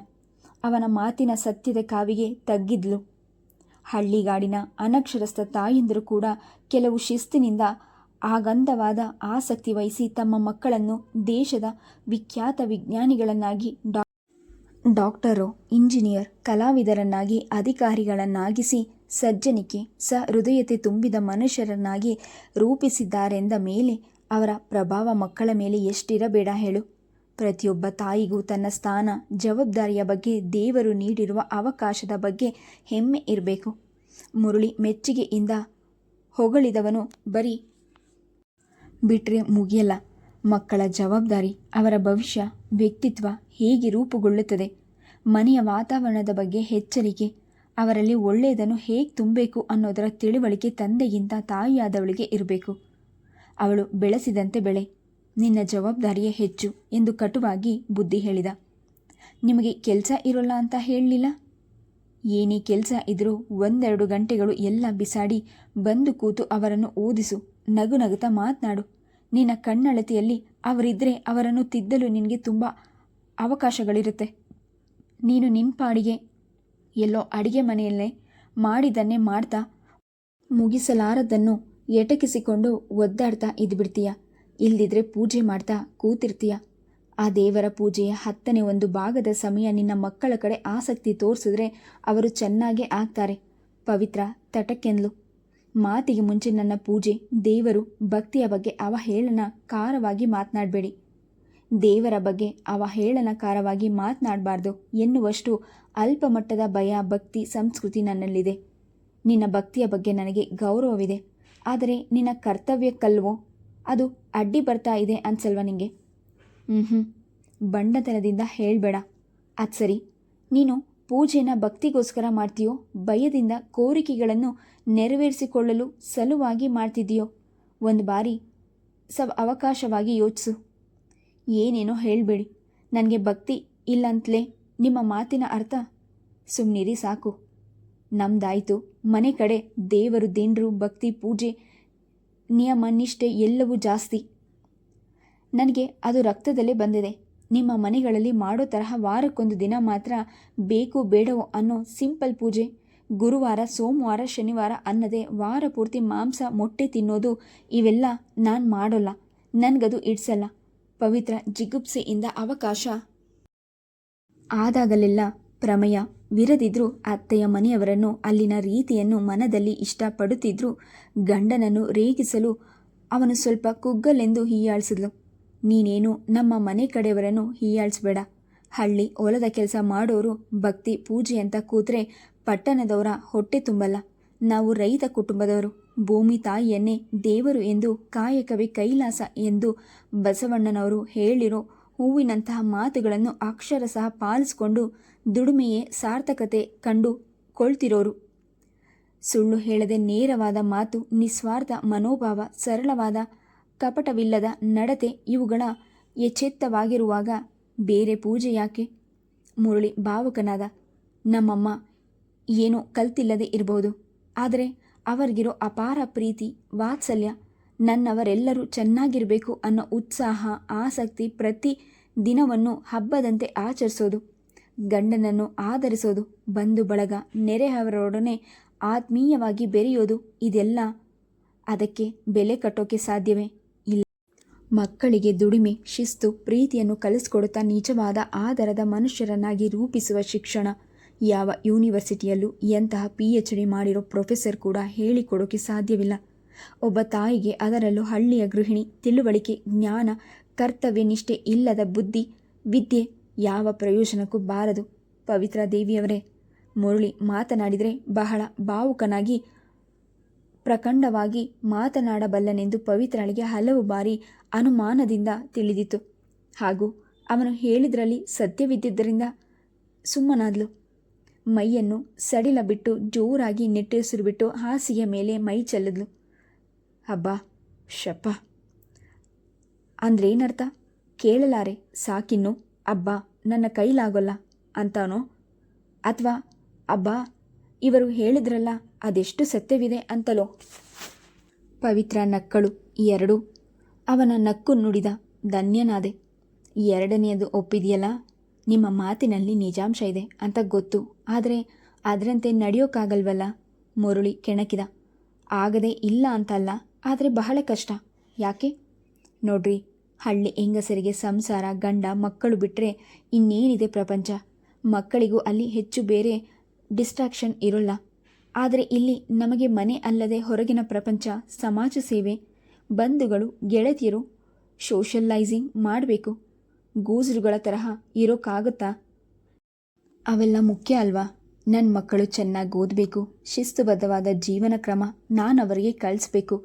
ಅವನ ಮಾತಿನ ಸತ್ಯದ ಕಾವಿಗೆ ತಗ್ಗಿದ್ಲು. ಹಳ್ಳಿಗಾಡಿನ ಅನಕ್ಷರಸ್ಥ ತಾಯಂದಿರು ಕೂಡ ಕೆಲವು ಶಿಸ್ತಿನಿಂದ ಆಗಂಧವಾದ ಆಸಕ್ತಿ ವಹಿಸಿ ತಮ್ಮ ಮಕ್ಕಳನ್ನು ದೇಶದ ವಿಖ್ಯಾತ ವಿಜ್ಞಾನಿಗಳನ್ನಾಗಿ ಡಾ. ಡಾಕ್ಟರು, ಇಂಜಿನಿಯರ್, ಕಲಾವಿದರನ್ನಾಗಿ, ಅಧಿಕಾರಿಗಳನ್ನಾಗಿಸಿ ಸಜ್ಜನಿಕೆ, ಸಹೃದಯತೆ ತುಂಬಿದ ಮನುಷ್ಯರನ್ನಾಗಿ ರೂಪಿಸಿದ್ದಾರೆಂದ ಮೇಲೆ ಅವರ ಪ್ರಭಾವ ಮಕ್ಕಳ ಮೇಲೆ ಎಷ್ಟಿರಬೇಡ ಹೇಳು. ಪ್ರತಿಯೊಬ್ಬ ತಾಯಿಗೂ ತನ್ನ ಸ್ಥಾನ, ಜವಾಬ್ದಾರಿಯ ಬಗ್ಗೆ ದೇವರು ನೀಡಿರುವ ಅವಕಾಶದ ಬಗ್ಗೆ ಹೆಮ್ಮೆ ಇರಬೇಕು. ಮುರುಳಿ ಮೆಚ್ಚುಗೆಯಿಂದ ಹೊಗಳಿದವನು ಬರೀ ಬಿಟ್ರೆ ಮುಗಿಯಲ್ಲ. ಮಕ್ಕಳ ಜವಾಬ್ದಾರಿ, ಅವರ ಭವಿಷ್ಯ, ವ್ಯಕ್ತಿತ್ವ ಹೇಗೆ ರೂಪುಗೊಳ್ಳುತ್ತದೆ, ಮನೆಯ ವಾತಾವರಣದ ಬಗ್ಗೆ ಎಚ್ಚರಿಕೆ, ಅವರಲ್ಲಿ ಒಳ್ಳೆಯದನ್ನು ಹೇಗೆ ತುಂಬಬೇಕು ಅನ್ನೋದರ ತಿಳುವಳಿಕೆ ತಂದೆಗಿಂತ ತಾಯಿಯಾದವಳಿಗೆ ಇರಬೇಕು. ಅವಳು ಬೆಳೆಸಿದಂತೆ ಬೆಳೆ, ನಿನ್ನ ಜವಾಬ್ದಾರಿಯೇ ಹೆಚ್ಚು ಎಂದು ಕಟುವಾಗಿ ಬುದ್ಧಿ ಹೇಳಿದ. ನಿಮಗೆ ಕೆಲಸ ಇರೋಲ್ಲ ಅಂತ ಹೇಳಲಿಲ್ಲ? ಏನೇ ಕೆಲಸ ಇದ್ದರೂ ಒಂದೆರಡು ಗಂಟೆಗಳು ಎಲ್ಲ ಬಿಸಾಡಿ ಬಂದು ಕೂತು ಅವರನ್ನು ಓದಿಸು, ನಗು ನಗುತ್ತಾ ಮಾತನಾಡು. ನಿನ್ನ ಕಣ್ಣಳತಿಯಲ್ಲಿ ಅವರಿದ್ದರೆ ಅವರನ್ನು ತಿದ್ದಲು ನಿನಗೆ ತುಂಬ ಅವಕಾಶಗಳಿರುತ್ತೆ. ನೀನು ನಿನ್ನ ಪಾಡಿಗೆ ಎಲ್ಲೋ ಅಡಿಗೆ ಮನೆಯಲ್ಲೇ ಮಾಡಿದ್ದನ್ನೇ ಮಾಡ್ತಾ ಮುಗಿಸಲಾರದನ್ನು ಎಟಕಿಸಿಕೊಂಡು ಒದ್ದಾಡ್ತಾ ಇದ್ಬಿಡ್ತೀಯ. ಇಲ್ದಿದ್ರೆ ಪೂಜೆ ಮಾಡ್ತಾ ಕೂತಿರ್ತೀಯ. ಆ ದೇವರ ಪೂಜೆಯ ಹತ್ತನೇ ಒಂದು ಭಾಗದ ಸಮಯ ನಿನ್ನ ಮಕ್ಕಳ ಕಡೆ ಆಸಕ್ತಿ ತೋರಿಸಿದ್ರೆ ಅವರು ಚೆನ್ನಾಗೇ ಆಗ್ತಾರೆ. ಪವಿತ್ರ ತಟಕ್ಕೆಂದ್ಲು. ಮಾತಿಗೆ ಮುಂಚೆ ನನ್ನ ಪೂಜೆ, ದೇವರು ಭಕ್ತಿಯ ಬಗ್ಗೆ ಅವಹೇಳನಕಾರವಾಗಿ ಮಾತನಾಡಬೇಡಿ. ದೇವರ ಬಗ್ಗೆ ಅವಹೇಳನಕಾರವಾಗಿ ಮಾತನಾಡಬಾರ್ದು ಎನ್ನುವಷ್ಟು ಅಲ್ಪಮಟ್ಟದ ಭಯ, ಭಕ್ತಿ, ಸಂಸ್ಕೃತಿ ನನ್ನಲ್ಲಿದೆ. ನಿನ್ನ ಭಕ್ತಿಯ ಬಗ್ಗೆ ನನಗೆ ಗೌರವವಿದೆ. ಆದರೆ ನಿನ್ನ ಕರ್ತವ್ಯಕ್ಕಲ್ವೋ ಅದು ಅಡ್ಡಿ ಬರ್ತಾ ಇದೆ ಅನ್ಸಲ್ವ ನಿಂಗೆ? ಹ್ಞೂ ಬಂಡತನದಿಂದ ಹೇಳಬೇಡ. ಅದು ಸರಿ. ನೀನು ಪೂಜೆನ ಭಕ್ತಿಗೋಸ್ಕರ ಮಾಡ್ತೀಯೋ? ಭಯದಿಂದ ಕೋರಿಕೆಗಳನ್ನು ನೆರವೇರಿಸಿಕೊಳ್ಳಲು ಸಲುವಾಗಿ ಮಾಡ್ತಿದ್ದೀಯೋ? ಒಂದು ಬಾರಿ ಸವ್ ಅವಕಾಶವಾಗಿ ಯೋಚಿಸು. ಏನೇನೋ ಹೇಳಬೇಡಿ. ನನಗೆ ಭಕ್ತಿ ಇಲ್ಲಂತಲೇ ನಿಮ್ಮ ಮಾತಿನ ಅರ್ಥ? ಸುಮ್ಮನಿರಿ ಸಾಕು. ನಮ್ದಾಯಿತು. ಮನೆ ಕಡೆ ದೇವರು, ದಿಂಡ್ರು, ಭಕ್ತಿ, ಪೂಜೆ, ನಿಯಮ, ನಿಷ್ಠೆ ಎಲ್ಲವೂ ಜಾಸ್ತಿ. ನನಗೆ ಅದು ರಕ್ತದಲ್ಲೇ ಬಂದಿದೆ. ನಿಮ್ಮ ಮನೆಗಳಲ್ಲಿ ಮಾಡೋ ತರಹ ವಾರಕ್ಕೊಂದು ದಿನ ಮಾತ್ರ ಬೇಕು ಬೇಡವೋ ಅನ್ನೋ ಸಿಂಪಲ್ ಪೂಜೆ. ಗುರುವಾರ, ಸೋಮವಾರ, ಶನಿವಾರ ಅನ್ನದೆ ವಾರ ಪೂರ್ತಿ ಮಾಂಸ ಮೊಟ್ಟೆ ತಿನ್ನೋದು ಇವೆಲ್ಲ ನಾನು ಮಾಡೋಲ್ಲ. ನನಗದು ಇಡ್ಸಲ್ಲ. ಪವಿತ್ರ ಜಿಗುಪ್ಸೆಯಿಂದ ಅವಕಾಶ. ಆದಾಗಲೆಲ್ಲ ಪ್ರಮೇಯ. ವಿರದಿದ್ರೂ ಅತ್ತೆಯ ಮನೆಯವರನ್ನು ಅಲ್ಲಿನ ರೀತಿಯನ್ನು ಮನದಲ್ಲಿ ಇಷ್ಟಪಡುತ್ತಿದ್ರು ಗಂಡನನ್ನು ರೇಗಿಸಲು ಅವನು ಸ್ವಲ್ಪ ಕುಗ್ಗಲೆಂದು ಹೀಯಾಳಿಸಿದ್ಲು. ನೀನೇನು ನಮ್ಮ ಮನೆ ಕಡೆಯವರನ್ನು ಹೀಯಾಳಿಸ್ಬೇಡ. ಹಳ್ಳಿ ಹೊಲದ ಕೆಲಸ ಮಾಡೋರು ಭಕ್ತಿ, ಪೂಜೆ ಅಂತ ಕೂತ್ರೆ ಪಟ್ಟಣದವರ ಹೊಟ್ಟೆ ತುಂಬಲ್ಲ. ನಾವು ರೈತ ಕುಟುಂಬದವರು. ಭೂಮಿ ತಾಯಿಯನ್ನೇ ದೇವರು ಎಂದು ಕಾಯಕವೇ ಕೈಲಾಸ ಎಂದು ಬಸವಣ್ಣನವರು ಹೇಳಿರೋ ಹೂವಿನಂತಹ ಮಾತುಗಳನ್ನು ಅಕ್ಷರಶಃ ಪಾಲಿಸಿಕೊಂಡು ದುಡಿಮೆಯೇ ಸಾರ್ಥಕತೆ ಕಂಡು ಕೊಳ್ತಿರೋರು ಸುಳ್ಳು ಹೇಳದೆ ನೇರವಾದ ಮಾತು, ನಿಸ್ವಾರ್ಥ ಮನೋಭಾವ, ಸರಳವಾದ ಕಪಟವಿಲ್ಲದ ನಡತೆ ಇವುಗಳ ಎಚ್ಚೆತ್ತವಾಗಿರುವಾಗ ಬೇರೆ ಪೂಜೆ ಯಾಕೆ? ಮುರಳಿ ಭಾವಕನಾದ ನಮ್ಮಮ್ಮ ಏನೋ ಕಲ್ತಿಲ್ಲದೆ ಇರಬಹುದು ಆದರೆ ಅವರಿಗಿರೋ ಅಪಾರ ಪ್ರೀತಿ, ವಾತ್ಸಲ್ಯ, ನನ್ನವರೆಲ್ಲರೂ ಚೆನ್ನಾಗಿರಬೇಕು ಅನ್ನೋ ಉತ್ಸಾಹ, ಆಸಕ್ತಿ ಪ್ರತಿ ದಿನವನ್ನು ಹಬ್ಬದಂತೆ ಆಚರಿಸೋದು, ಗಂಡನನ್ನು ಆಧರಿಸೋದು, ಬಂಧು ಬಳಗ ನೆರೆಹವರೊಡನೆ ಆತ್ಮೀಯವಾಗಿ ಬೆರೆಯೋದು ಇದೆಲ್ಲ ಅದಕ್ಕೆ ಬೆಲೆ ಕಟ್ಟೋಕೆ ಸಾಧ್ಯವೇ? ಇಲ್ಲ. ಮಕ್ಕಳಿಗೆ ದುಡಿಮೆ, ಶಿಸ್ತು, ಪ್ರೀತಿಯನ್ನು ಕಲಿಸ್ಕೊಡುತ್ತಾ ನಿಜವಾದ ಆಧಾರದ ಮನುಷ್ಯರನ್ನಾಗಿ ರೂಪಿಸುವ ಶಿಕ್ಷಣ ಯಾವ ಯೂನಿವರ್ಸಿಟಿಯಲ್ಲೂ ಎಂತಹ ಪಿ ಎಚ್ ಡಿ ಮಾಡಿರೋ ಪ್ರೊಫೆಸರ್ ಕೂಡ ಹೇಳಿಕೊಡೋಕೆ ಸಾಧ್ಯವಿಲ್ಲ. ಒಬ್ಬ ತಾಯಿಗೆ ಅದರಲ್ಲೂ ಹಳ್ಳಿಯ ಗೃಹಿಣಿ, ತಿಳುವಳಿಕೆ, ಜ್ಞಾನ ಕರ್ತವ್ಯ ನಿಷ್ಠೆ ಇಲ್ಲದ ಬುದ್ಧಿ, ವಿದ್ಯೆ ಯಾವ ಪ್ರಯೋಜನಕ್ಕೂ ಬಾರದು. ಪವಿತ್ರ ದೇವಿಯವರೇ, ಮುರಳಿ ಮಾತನಾಡಿದರೆ ಬಹಳ ಭಾವುಕನಾಗಿ, ಪ್ರಖಂಡವಾಗಿ ಮಾತನಾಡಬಲ್ಲನೆಂದು ಪವಿತ್ರಳಿಗೆ ಹಲವು ಬಾರಿ ಅನುಮಾನದಿಂದ ತಿಳಿದಿತ್ತು. ಹಾಗೂ ಅವನು ಹೇಳಿದ್ರಲ್ಲಿ ಸತ್ಯವಿದ್ದಿದ್ದರಿಂದ ಸುಮ್ಮನಾದ್ಲು. ಮೈಯನ್ನು ಸಡಿಲ ಬಿಟ್ಟು ಜೋರಾಗಿ ನಿಟ್ಟುಸಿರುಬಿಟ್ಟು ಹಾಸಿಗೆ ಮೇಲೆ ಮೈ ಚೆಲ್ಲಿದ್ಲು. ಅಬ್ಬಾ ಶಪ್ಪ ಅಂದ್ರೇನರ್ಥ? ಕೇಳಲಾರೆ, ಸಾಕಿನ್ನು, ಅಬ್ಬ, ನನ್ನ ಕೈಲಾಗೋಲ್ಲ ಅಂತಾನೋ? ಅಥವಾ, ಅಬ್ಬಾ, ಇವರು ಹೇಳಿದ್ರಲ್ಲ, ಅದೆಷ್ಟು ಸತ್ಯವಿದೆ ಅಂತಲೋ? ಪವಿತ್ರ ನಕ್ಕಳು ಎರಡು. ಅವನ ನಕ್ಕು ನುಡಿದ ಧನ್ಯನಾದೆ. ಎರಡನೆಯದು ಒಪ್ಪಿದೆಯಲ್ಲ? ನಿಮ್ಮ ಮಾತಿನಲ್ಲಿ ನಿಜಾಂಶ ಇದೆ ಅಂತ ಗೊತ್ತು. ಆದರೆ ಅದರಂತೆ ನಡೆಯೋಕ್ಕಾಗಲ್ವಲ್ಲ ಮುರುಳಿ ಕೆಣಕಿದ. ಆಗದೆ ಇಲ್ಲ ಅಂತಲ್ಲ, ಆದರೆ ಬಹಳ ಕಷ್ಟ. ಯಾಕೆ? ನೋಡ್ರಿ, ಹಳ್ಳಿ ಹೆಂಗಸರಿಗೆ ಸಂಸಾರ, ಗಂಡ, ಮಕ್ಕಳು ಬಿಟ್ಟರೆ ಇನ್ನೇನಿದೆ ಪ್ರಪಂಚ? ಮಕ್ಕಳಿಗೂ ಅಲ್ಲಿ ಹೆಚ್ಚು ಬೇರೆ ಡಿಸ್ಟ್ರಾಕ್ಷನ್ ಇರೋಲ್ಲ. ಆದರೆ ಇಲ್ಲಿ ನಮಗೆ ಮನೆ ಅಲ್ಲದೆ ಹೊರಗಿನ ಪ್ರಪಂಚ, ಸಮಾಜ ಸೇವೆ, ಬಂಧುಗಳು, ಗೆಳತಿಯರು, ಸೋಷಲೈಸಿಂಗ್ ಮಾಡಬೇಕು. ಗೂಜರುಗಳ ತರಹ ಇರೋಕ್ಕಾಗುತ್ತಾ ಅವೆಲ್ಲ ಮುಖ್ಯ ಅಲ್ವಾ? ನನ್ನ ಮಕ್ಕಳು ಚೆನ್ನಾಗಿ ಓದಬೇಕು, ಶಿಸ್ತುಬದ್ಧವಾದ ಜೀವನ ಕ್ರಮ ನಾನು ಅವರಿಗೆ ಕಳಿಸ್ಬೇಕು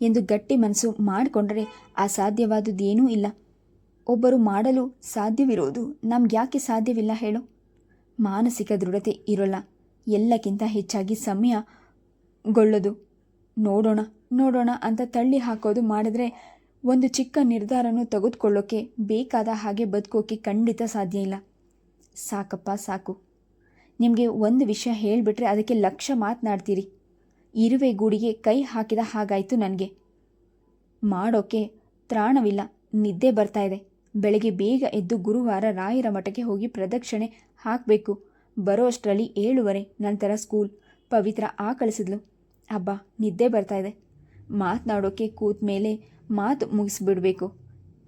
ಎಂದು ಗಟ್ಟಿ ಮನಸ್ಸು ಮಾಡಿಕೊಂಡರೆ ಅಸಾಧ್ಯವಾದುದೇನೂ ಇಲ್ಲ. ಒಬ್ಬರು ಮಾಡಲು ಸಾಧ್ಯವಿರೋದು ನಮ್ಗೆ ಯಾಕೆ ಸಾಧ್ಯವಿಲ್ಲ ಹೇಳು? ಮಾನಸಿಕ ದೃಢತೆ ಇರೋಲ್ಲ, ಎಲ್ಲಕ್ಕಿಂತ ಹೆಚ್ಚಾಗಿ ಸಮಯಗೊಳ್ಳೋದು. ನೋಡೋಣ ನೋಡೋಣ ಅಂತ ತಳ್ಳಿ ಹಾಕೋದು ಮಾಡಿದ್ರೆ ಒಂದು ಚಿಕ್ಕ ನಿರ್ಧಾರನೂ ತೆಗೆದುಕೊಳ್ಳೋಕೆ ಬೇಕಾದ ಹಾಗೆ ಬದುಕೋಕೆ ಖಂಡಿತ ಸಾಧ್ಯ ಇಲ್ಲ. ಸಾಕಪ್ಪ, ಸಾಕು. ನಿಮಗೆ ಒಂದು ವಿಷಯ ಹೇಳಿಬಿಟ್ರೆ ಅದಕ್ಕೆ ಲಕ್ಷ ಮಾತನಾಡ್ತೀರಿ. ಇರುವೆ ಗೂಡಿಗೆ ಕೈ ಹಾಕಿದ ಹಾಗಾಯಿತು ನನಗೆ. ಮಾಡೋಕೆ ತ್ರಾಣವಿಲ್ಲ, ನಿದ್ದೆ ಬರ್ತಾ ಇದೆ. ಬೆಳಗ್ಗೆ ಬೇಗ ಎದ್ದು ಗುರುವಾರ ರಾಯರ ಮಠಕ್ಕೆ ಹೋಗಿ ಪ್ರದಕ್ಷಿಣೆ ಹಾಕಬೇಕು. ಬರೋ ಅಷ್ಟರಲ್ಲಿ ಏಳುವರೆ, ನಂತರ ಸ್ಕೂಲ್. ಪವಿತ್ರ ಆ ಕಳಿಸಿದ್ಲು ಅಬ್ಬ, ನಿದ್ದೆ ಬರ್ತಾ ಇದೆ. ಮಾತನಾಡೋಕೆ ಕೂತ ಮೇಲೆ ಮಾತು ಮುಗಿಸ್ಬಿಡ್ಬೇಕು.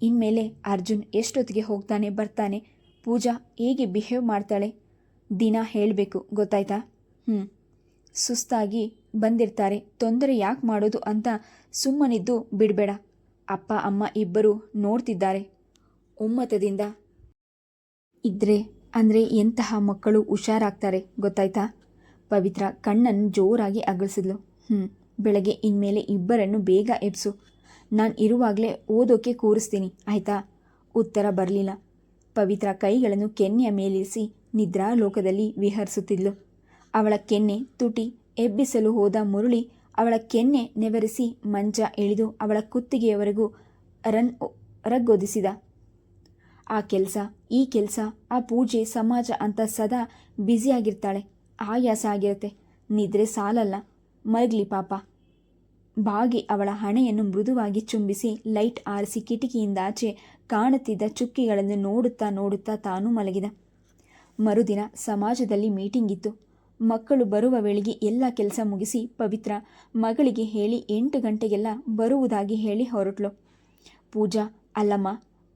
ಇನ್ಮೇಲೆ ಅರ್ಜುನ್ ಎಷ್ಟೊತ್ತಿಗೆ ಹೋಗ್ತಾನೆ, ಬರ್ತಾನೆ, ಪೂಜಾ ಹೇಗೆ ಬಿಹೇವ್ ಮಾಡ್ತಾಳೆ ದಿನ ಹೇಳಬೇಕು, ಗೊತ್ತಾಯ್ತಾ? ಹ್ಞೂ ಸುಸ್ತಾಗಿ ಬಂದಿರ್ತಾರೆ, ತೊಂದರೆ ಯಾಕೆ ಮಾಡೋದು ಅಂತ ಸುಮ್ಮನಿದ್ದು ಬಿಡಬೇಡ. ಅಪ್ಪ, ಅಮ್ಮ ಇಬ್ಬರು ನೋಡ್ತಿದ್ದಾರೆ. ಒಮ್ಮತದಿಂದ ಇದ್ರೆ ಅಂದರೆ ಎಂತಹ ಮಕ್ಕಳು ಹುಷಾರಾಗ್ತಾರೆ, ಗೊತ್ತಾಯ್ತಾ? ಪವಿತ್ರ ಕಣ್ಣನ್ನು ಜೋರಾಗಿ ಅಗಲಿಸಿದ್ಲು. ಹ್ಞೂ ಬೆಳಗ್ಗೆ ಇನ್ಮೇಲೆ ಇಬ್ಬರನ್ನು ಬೇಗ ಎಬ್ಸು. ನಾನು ಇರುವಾಗಲೇ ಓದೋಕೆ ಕೂರಿಸ್ತೀನಿ, ಆಯಿತಾ? ಉತ್ತರ ಬರಲಿಲ್ಲ. ಪವಿತ್ರ ಕೈಗಳನ್ನು ಕೆನ್ನೆಯ ಮೇಲಿರಿಸಿ ನಿದ್ರಾ ಲೋಕದಲ್ಲಿ ವಿಹರಿಸುತ್ತಿದ್ಲು. ಅವಳ ಕೆನ್ನೆ ತುಟಿ ಎಬ್ಬಿಸಲು ಹೋದ ಮುರುಳಿ ಅವಳ ಕೆನ್ನೆ ನೆವರಿಸಿ ಮಂಜ ಇಳಿದು ಅವಳ ಕುತ್ತಿಗೆಯವರೆಗೂ ರನ್ ರಗ್ಗೊದಿಸಿದ. ಆ ಕೆಲಸ, ಈ ಕೆಲಸ, ಆ ಪೂಜೆ, ಸಮಾಜ ಅಂತ ಸದಾ ಬ್ಯುಸಿಯಾಗಿರ್ತಾಳೆ. ಆಯಾಸ ಆಗಿರುತ್ತೆ. ನಿದ್ರೆ ಸಾಲಲ್ಲ. ಮಲಗ್ಲಿ ಪಾಪ. ಬಾಗಿ ಅವಳ ಹಣೆಯನ್ನು ಮೃದುವಾಗಿ ಚುಂಬಿಸಿ ಲೈಟ್ ಆರಿಸಿ ಕಿಟಕಿಯಿಂದಾಚೆ ಕಾಣುತ್ತಿದ್ದ ಚುಕ್ಕಿಗಳನ್ನು ನೋಡುತ್ತಾ ನೋಡುತ್ತಾ ತಾನೂ ಮಲಗಿದ. ಮರುದಿನ ಸಮಾಜದಲ್ಲಿ ಮೀಟಿಂಗ್ ಇತ್ತು. ಮಕ್ಕಳು ಬರುವ ವೇಳೆಗೆ ಎಲ್ಲ ಕೆಲಸ ಮುಗಿಸಿ ಪವಿತ್ರ ಮಗಳಿಗೆ ಹೇಳಿ ಎಂಟು ಗಂಟೆಗೆಲ್ಲ ಬರುವುದಾಗಿ ಹೇಳಿ ಹೊರಟ್ಲು. ಪೂಜಾ, ಅಲ್ಲಮ್ಮ,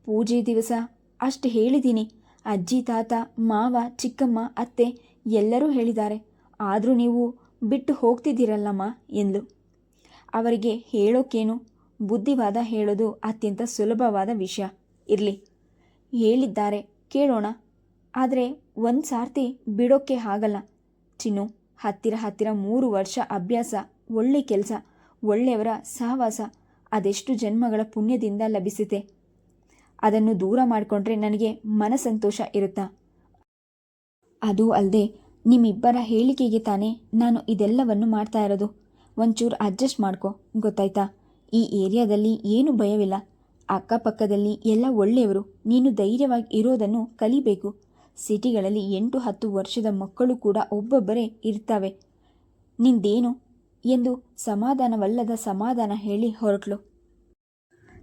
ಪೂಜೆ ದಿವಸ, ಅಷ್ಟು ಹೇಳಿದ್ದೀನಿ ಅಜ್ಜಿ, ತಾತ, ಮಾವ, ಚಿಕ್ಕಮ್ಮ, ಅತ್ತೆ ಎಲ್ಲರೂ ಹೇಳಿದ್ದಾರೆ. ಆದರೂ ನೀವು ಬಿಟ್ಟು ಹೋಗ್ತಿದ್ದೀರಲ್ಲಮ್ಮ ಎಂದ್ಲು ಅವರಿಗೆ ಹೇಳೋಕ್ಕೇನು ಬುದ್ಧಿವಾದ ಹೇಳೋದು ಅತ್ಯಂತ ಸುಲಭವಾದ ವಿಷಯ. ಇರಲಿ. ಹೇಳಿದ್ದಾರೆ. ಕೇಳೋಣ. ಆದರೆ ಒಂದು ಸಾರ್ತಿ ಬಿಡೋಕ್ಕೆ ಆಗಲ್ಲ. ಚಿನ್ನು, ಹತ್ತಿರ ಹತ್ತಿರ ಮೂರು ವರ್ಷ ಅಭ್ಯಾಸ, ಒಳ್ಳೆ ಕೆಲಸ, ಒಳ್ಳೆಯವರ ಸಹವಾಸ, ಅದೆಷ್ಟು ಜನ್ಮಗಳ ಪುಣ್ಯದಿಂದ ಲಭಿಸಿದೆ ಅದನ್ನು ದೂರ ಮಾಡಿಕೊಂಡ್ರೆ ನನಗೆ ಮನಸಂತೋಷ ಇರುತ್ತಾ? ಅದು ಅಲ್ಲದೆ ನಿಮ್ಮಿಬ್ಬರ ಹೇಳಿಕೆಗೆ ತಾನೇ ನಾನು ಇದೆಲ್ಲವನ್ನು ಮಾಡ್ತಾ ಇರೋದು. ಒಂಚೂರು ಅಡ್ಜಸ್ಟ್ ಮಾಡ್ಕೊ, ಗೊತ್ತಾಯ್ತಾ? ಈ ಏರಿಯಾದಲ್ಲಿ ಏನು ಭಯವಿಲ್ಲ. ಅಕ್ಕಪಕ್ಕದಲ್ಲಿ ಎಲ್ಲ ಒಳ್ಳೆಯವರು, ನೀನು ಧೈರ್ಯವಾಗಿ ಇರೋದನ್ನು ಕಲಿಬೇಕು. ಸಿಟಿಗಳಲ್ಲಿ ಎಂಟು ಹತ್ತು ವರ್ಷದ ಮಕ್ಕಳು ಕೂಡ ಒಬ್ಬೊಬ್ಬರೇ ಇರ್ತವೆ. ನಿಂದೇನು? ಎಂದು ಸಮಾಧಾನವಲ್ಲದ ಸಮಾಧಾನ ಹೇಳಿ ಹೊರಟ್ಲು.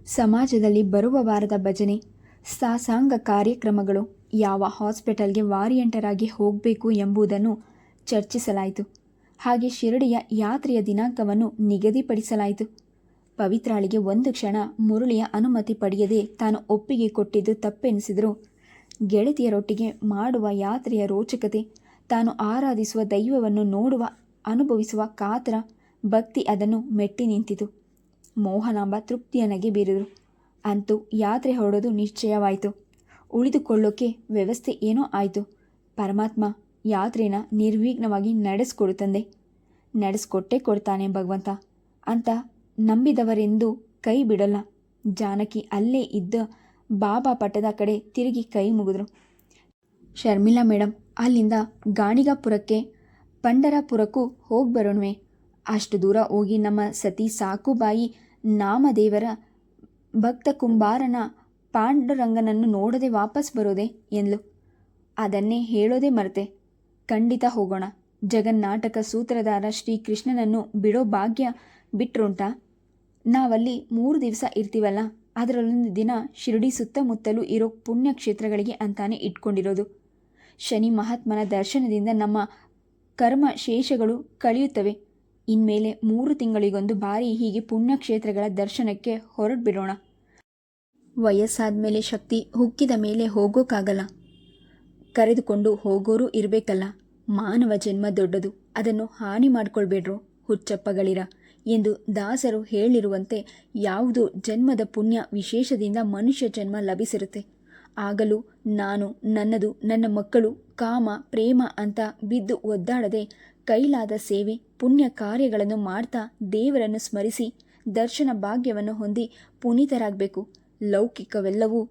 ಸಮಾಜದಲ್ಲಿ ಬರುವ ವಾರದ ಭಜನೆ, ಸಾಸಾಂಗ ಕಾರ್ಯಕ್ರಮಗಳು, ಯಾವ ಹಾಸ್ಪಿಟಲ್ಗೆ ವಾರಿಯಂಟರಾಗಿ ಹೋಗಬೇಕು ಎಂಬುದನ್ನು ಚರ್ಚಿಸಲಾಯಿತು. ಹಾಗೆ ಶಿರಡಿಯ ಯಾತ್ರೆಯ ದಿನಾಂಕವನ್ನು ನಿಗದಿಪಡಿಸಲಾಯಿತು. ಪವಿತ್ರಾಳಿಗೆ ಒಂದು ಕ್ಷಣ ಮುರುಳಿಯ ಅನುಮತಿ ಪಡೆಯದೆ ತಾನು ಒಪ್ಪಿಗೆ ಕೊಟ್ಟಿದ್ದು ತಪ್ಪೆನಿಸಿದರು. ಗೆಳತಿಯರೊಟ್ಟಿಗೆ ಮಾಡುವ ಯಾತ್ರೆಯ ರೋಚಕತೆ, ತಾನು ಆರಾಧಿಸುವ ದೈವವನ್ನು ನೋಡುವ, ಅನುಭವಿಸುವ ಕಾತರ, ಭಕ್ತಿ ಅದನ್ನು ಮೆಟ್ಟಿ ನಿಂತಿತು. ಮೋಹನಾಂಬ ತೃಪ್ತಿಯ ನಗೆ ಬೀರಿದರು. ಅಂತೂ ಯಾತ್ರೆ ಹೊರಡೋದು ನಿಶ್ಚಯವಾಯಿತು. ಉಳಿದುಕೊಳ್ಳೋಕೆ ವ್ಯವಸ್ಥೆ ಏನೋ ಆಯಿತು. ಪರಮಾತ್ಮ ಯಾತ್ರೆನ ನಿರ್ವಿಘ್ನವಾಗಿ ನಡೆಸ್ಕೊಡುತ್ತಂದೆ ನಡೆಸ್ಕೊಟ್ಟೇ ಕೊಡ್ತಾನೆ ಭಗವಂತ. ಅಂತ ನಂಬಿದವರೆಂದು ಕೈ ಬಿಡಲ್ಲ. ಜಾನಕಿ ಅಲ್ಲೇ ಇದ್ದ ಬಾಬಾ ಪಟ್ಟದ ಕಡೆ ತಿರುಗಿ ಕೈ ಮುಗಿದ್ರು. ಶರ್ಮಿಲಾ ಮೇಡಮ್ ಅಲ್ಲಿಂದ ಗಾಣಿಗಾಪುರಕ್ಕೆ ಪಂಡರಾಪುರಕ್ಕೂ ಹೋಗಿ ಬರೋಣವೆ. ಅಷ್ಟು ದೂರ ಹೋಗಿ ನಮ್ಮ ಸತಿ ಸಾಕುಬಾಯಿ ನಾಮದೇವರ ಭಕ್ತ ಕುಂಬಾರನ ಪಾಂಡುರಂಗನನ್ನು ನೋಡದೆ ವಾಪಸ್ ಬರೋದೆ ಎಂದ್ಲು. ಅದನ್ನೇ ಹೇಳೋದೇ ಮರೆತೆ. ಖಂಡಿತ ಹೋಗೋಣ. ಜಗನ್ನಾಟಕ ಸೂತ್ರಧಾರ ಶ್ರೀಕೃಷ್ಣನನ್ನು ಬಿಡೋ ಭಾಗ್ಯ ಬಿಟ್ರುಂಟಾ? ನಾವಲ್ಲಿ ಮೂರು ದಿವಸ ಇರ್ತೀವಲ್ಲ, ಅದರಲ್ಲೊಂದು ದಿನ ಶಿರಡಿ ಸುತ್ತಮುತ್ತಲೂ ಇರೋ ಪುಣ್ಯಕ್ಷೇತ್ರಗಳಿಗೆ ಅಂತಾನೆ ಇಟ್ಕೊಂಡಿರೋದು. ಶನಿ ಮಹಾತ್ಮನ ದರ್ಶನದಿಂದ ನಮ್ಮ ಕರ್ಮ ಶೇಷಗಳು ಕಳೆಯುತ್ತವೆ. ಇನ್ಮೇಲೆ ಮೂರು ತಿಂಗಳಿಗೊಂದು ಬಾರಿ ಹೀಗೆ ಪುಣ್ಯಕ್ಷೇತ್ರಗಳ ದರ್ಶನಕ್ಕೆ ಹೊರಟು ಬಿಡೋಣ ವಯಸ್ಸಾದ ಮೇಲೆ ಶಕ್ತಿ ಹುಕ್ಕಿದ ಮೇಲೆ ಹೋಗೋಕ್ಕಾಗಲ್ಲ ಕರೆದುಕೊಂಡು ಹೋಗೋರು ಇರಬೇಕಲ್ಲ. ಮಾನವ ಜನ್ಮ ದೊಡ್ಡದು. ಅದನ್ನು ಹಾನಿ ಮಾಡ್ಕೊಳ್ಬೇಡ್ರು ಹುಚ್ಚಪ್ಪಗಳಿರ ಎಂದು ದಾಸರು ಹೇಳಿರುವಂತೆ ಯಾವುದು ಜನ್ಮದ ಪುಣ್ಯ ವಿಶೇಷದಿಂದ ಮನುಷ್ಯ ಜನ್ಮ ಲಭಿಸಿರುತ್ತೆ. ಆಗಲೂ ನಾನು, ನನ್ನದು, ನನ್ನ ಮಕ್ಕಳು ಕಾಮ, ಪ್ರೇಮ ಅಂತ ಬಿದ್ದು ಒದ್ದಾಡದೆ ಕೈಲಾದ ಸೇವೆ, ಪುಣ್ಯ ಕಾರ್ಯಗಳನ್ನು ಮಾಡ್ತಾ ದೇವರನ್ನು ಸ್ಮರಿಸಿ ದರ್ಶನ ಭಾಗ್ಯವನ್ನು ಹೊಂದಿ ಪುನೀತರಾಗಬೇಕು. ಲೌಕಿಕವೆಲ್ಲವೂ